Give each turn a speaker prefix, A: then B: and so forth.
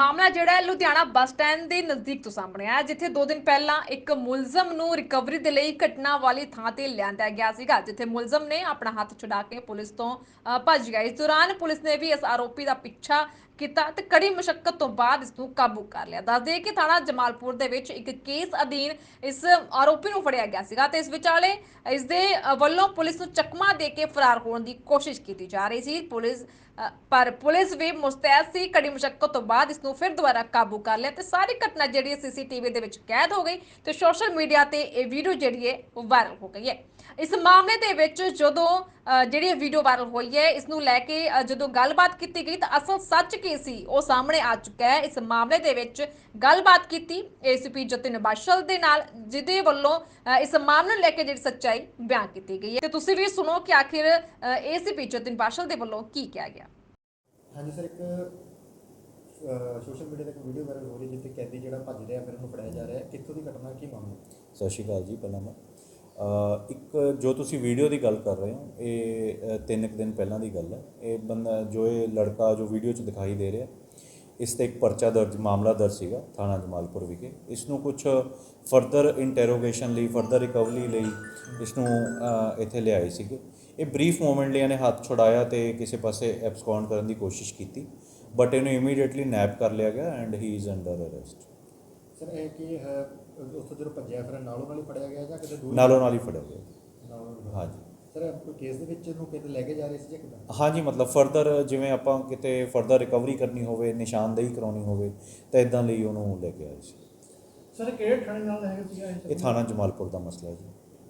A: ਮਾਮਲਾ ਜਿਹੜਾ ਹੈ ਲੁਧਿਆਣਾ ਬੱਸ ਸਟੈਂਡ ਦੇ ਨਜ਼ਦੀਕ ਤੋਂ ਸਾਹਮਣੇ ਆਇਆ, ਜਿੱਥੇ 2 ਦਿਨ ਪਹਿਲਾਂ ਇੱਕ ਮੁਲਜ਼ਮ ਨੂੰ ਰਿਕਵਰੀ ਦੇ ਲਈ ਘਟਨਾ ਵਾਲੀ ਥਾਂ ਤੇ ਲਿਆਂਦਾ ਗਿਆ ਸੀਗਾ, ਜਿੱਥੇ ਮੁਲਜ਼ਮ ਨੇ ਆਪਣਾ ਹੱਥ ਛੁਡਾ ਕੇ ਪੁਲਿਸ ਤੋਂ ਭੱਜ ਗਿਆ। ਇਸ ਦੌਰਾਨ ਪੁਲਿਸ ਨੇ ਵੀ ਇਸ ਆਰੋਪੀ ਦਾ ਪਿੱਛਾ ਕੀਤਾ ਤੇ ਕੜੀ ਮੁਸ਼ਕਲ ਤੋਂ ਬਾਅਦ ਇਸ ਨੂੰ ਕਾਬੂ ਕਰ ਲਿਆ। ਦੱਸ ਦਈਏ ਕਿ ਥਾਣਾ ਜਮਾਲਪੁਰ ਦੇ ਵਿੱਚ ਇੱਕ ਕੇਸ ਅਧੀਨ ਇਸ ਆਰੋਪੀ ਨੂੰ ਫੜਿਆ ਗਿਆ ਸੀਗਾ ਤੇ ਇਸ ਵਿਚਾਲੇ ਇਸ ਦੇ ਵੱਲੋਂ ਪੁਲਿਸ ਨੂੰ ਚਕਮਾ ਦੇ ਕੇ ਫਰਾਰ ਹੋਣ ਦੀ ਕੋਸ਼ਿਸ਼ ਕੀਤੀ ਜਾ ਰਹੀ ਸੀ। ਪੁਲਿਸ ਪਰ ਪੁਲਿਸ ਵੀ ਮੁਸਤੈਦ ਸੀ। ਕੜੀ ਮੁਸ਼ਕਲ ਤੋਂ ਬਾਅਦ ਇਸ ਨੂੰ ਫਿਰ ਦੁਬਾਰਾ ਕਾਬੂ ਕਰ ਲਿਆ ਤੇ ਸਾਰੀ ਘਟਨਾ ਜਿਹੜੀ ਸੀਸੀਟੀਵੀ ਦੇ ਵਿੱਚ ਕੈਦ ਹੋ ਗਈ ਤੇ ਸੋਸ਼ਲ ਮੀਡੀਆ ਤੇ ਇਹ ਵੀਡੀਓ ਜਿਹੜੀ ਹੈ ਵਾਇਰਲ ਹੋ ਗਈ ਹੈ। ਇਸ ਮਾਮਲੇ ਦੇ ਵਿੱਚ ਜਦੋਂ ਜਿਹੜੀ ਵੀਡੀਓ ਵਾਇਰਲ ਹੋਈ ਹੈ, ਇਸ ਨੂੰ ਲੈ ਕੇ ਜਦੋਂ ਗੱਲਬਾਤ ਕੀਤੀ ਗਈ ਤਾਂ ਅਸਲ ਸੱਚ ਕੀ ਸੀ, ਉਹ ਸਾਹਮਣੇ ਆ ਚੁੱਕਾ ਹੈ। ਇਸ ਮਾਮਲੇ ਦੇ ਵਿੱਚ ਗੱਲਬਾਤ ਕੀਤੀ ਏਸੀਪੀ ਜਤਿਨ ਬਾਸ਼ਲ ਦੇ ਨਾਲ, ਜਿਹਦੇ ਵੱਲੋਂ ਇਸ ਮਾਮਲੇ ਨੂੰ ਲੈ ਕੇ ਜਿਹੜੀ ਸੱਚਾਈ ਬਿਆਨ ਕੀਤੀ ਗਈ ਹੈ। ਤੇ ਤੁਸੀਂ ਵੀ ਸੁਣੋ ਕਿ ਆਖਿਰ ਏਸੀਪੀ ਜਤਿਨ ਬਾਸ਼ਲ ਦੇ ਵੱਲੋਂ ਕੀ ਕਿਹਾ ਗਿਆ।
B: ਹਾਂਜੀ ਸਰ, ਇੱਕ ਸੋਸ਼ਲ ਮੀਡੀਆ ਤੇ ਇੱਕ ਵੀਡੀਓ ਵਾਇਰਲ ਹੋ ਰਹੀ ਜਿੱਥੇ ਕੈਦੀ ਜਿਹੜਾ ਭੱਜ ਰਿਹਾ ਫਿਰ ਉਹਨੂੰ ਫੜਾਇਆ ਜਾ ਰਿਹਾ ਹੈ ਕਿੱਥੋਂ ਦੀ ਘਟਨਾ ਕੀ ਮਾਮਲਾ
C: ਸਤਿ ਸ਼੍ਰੀ ਅਕਾਲ ਜੀ ਪਹਿਲਾਂ ਮੈਂ। ਅ, ਇੱਕ ਜੋ ਤੁਸੀਂ ਵੀਡੀਓ ਦੀ ਗੱਲ ਕਰ ਰਹੇ ਹੋ ਇਹ ਅ, ਤਿੰਨ ਕੁ ਦਿਨ ਪਹਿਲਾਂ ਦੀ ਗੱਲ ਹੈ। ਇਹ ਬੰਦਾ ਜੋ ਇਹ ਲੜਕਾ ਜੋ ਵੀਡੀਓ 'ਚ ਦਿਖਾਈ ਦੇ ਰਿਹਾ ਇਸ ਤੇ ਇੱਕ ਪਰਚਾ ਦਰਜ ਮਾਮਲਾ ਦਰਜ ਸੀਗਾ ਥਾਣਾ ਜਮਾਲਪੁਰ ਵਿਖੇ। ਇਸ ਨੂੰ ਕੁਝ ਫਰਦਰ ਇੰਟਰੋਗੇਸ਼ਨ ਲਈ ਫਰਦਰ ਰਿਕਵਰੀ ਲਈ ਇਸ ਨੂੰ ਅ, ਇੱਥੇ ਲਿਆਏ ਸੀਗੇ। ਇਹ ਬਰੀਫ ਮੂਮੈਂਟ ਲਈ ਇਹਨੇ ਹੱਥ ਛੁਡਾਇਆ ਤੇ ਕਿਸੇ ਪਾਸੇ ਐਬਸਕੌਂਡ ਕਰਨ ਦੀ ਕੋਸ਼ਿਸ਼ ਕੀਤੀ। ਬਟ ਇਹਨੂੰ ਇਮੀਡੀਏਟਲੀ ਨੈਪ ਕਰ ਲਿਆ ਗਿਆ and he is under arrest
B: sir ਇਹ ਕੀ ਹੈ? ਉੱਥੋਂ ਜਦੋਂ ਭੱਜਿਆ ਫਿਰ ਨਾਲੋਂ ਨਾਲ ਹੀ ਫੜਿਆ ਗਿਆ ਜਾਂ ਕਿਤੇ ਦੂਰ?
C: ਨਾਲੋਂ ਨਾਲ ਹੀ ਫੜਿਆ ਗਿਆ? ਹਾਂਜੀ।
B: ਸਰ ਕੋਈ ਕੇਸ ਦੇ ਵਿੱਚ ਇਹਨੂੰ ਕਿਤੇ ਲੈ ਕੇ ਜਾ ਰਹੇ ਸੀ ਜਾਂ ਕਿੱਦਾਂ?
C: ਹਾਂਜੀ ਮਤਲਬ ਫਰਦਰ ਜਿਵੇਂ ਆਪਾਂ ਕਿਤੇ ਫਰਦਰ ਰਿਕਵਰੀ ਕਰਨੀ ਹੋਵੇ ਨਿਸ਼ਾਨਦੇਹੀ ਕਰਾਉਣੀ ਹੋਵੇ ਤਾਂ ਇਦਾਂ ਲਈ ਉਹਨੂੰ ਲੈ ਕੇ ਆਏ ਸੀ।
B: ਸਰ ਕਿਹੜੇ ਥਾਣੇ ਨਾਲ ਹੈਗਾ ਸੀਗਾ
C: ਇਹ ਥਾਣਾ ਜਮਾਲਪੁਰ ਦਾ ਮਸਲਾ ਹੈ ਜੀ।